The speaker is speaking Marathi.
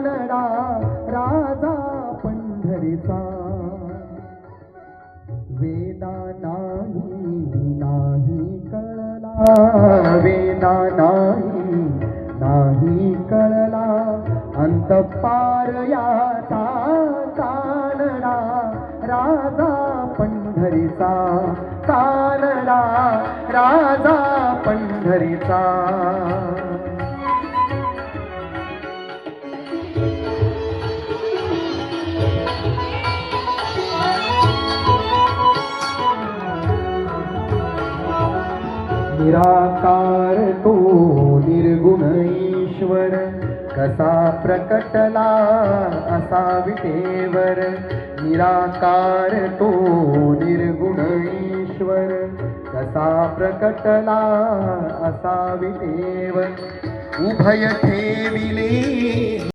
लढा राजा पंढरीचा. वेदा नाही नाही कळला. वेदा नाही नाही कळला. अंत पार याचा कानडा राजा पंढरीचा कानडा राजा पंढरीचा. निराकार तो निर्गुण ईश्वर कसा प्रकटला असा विटेवर। निराकार तो निर्गुण ईश्वर कसा प्रकटला असा विटेवर। उभय ठेविले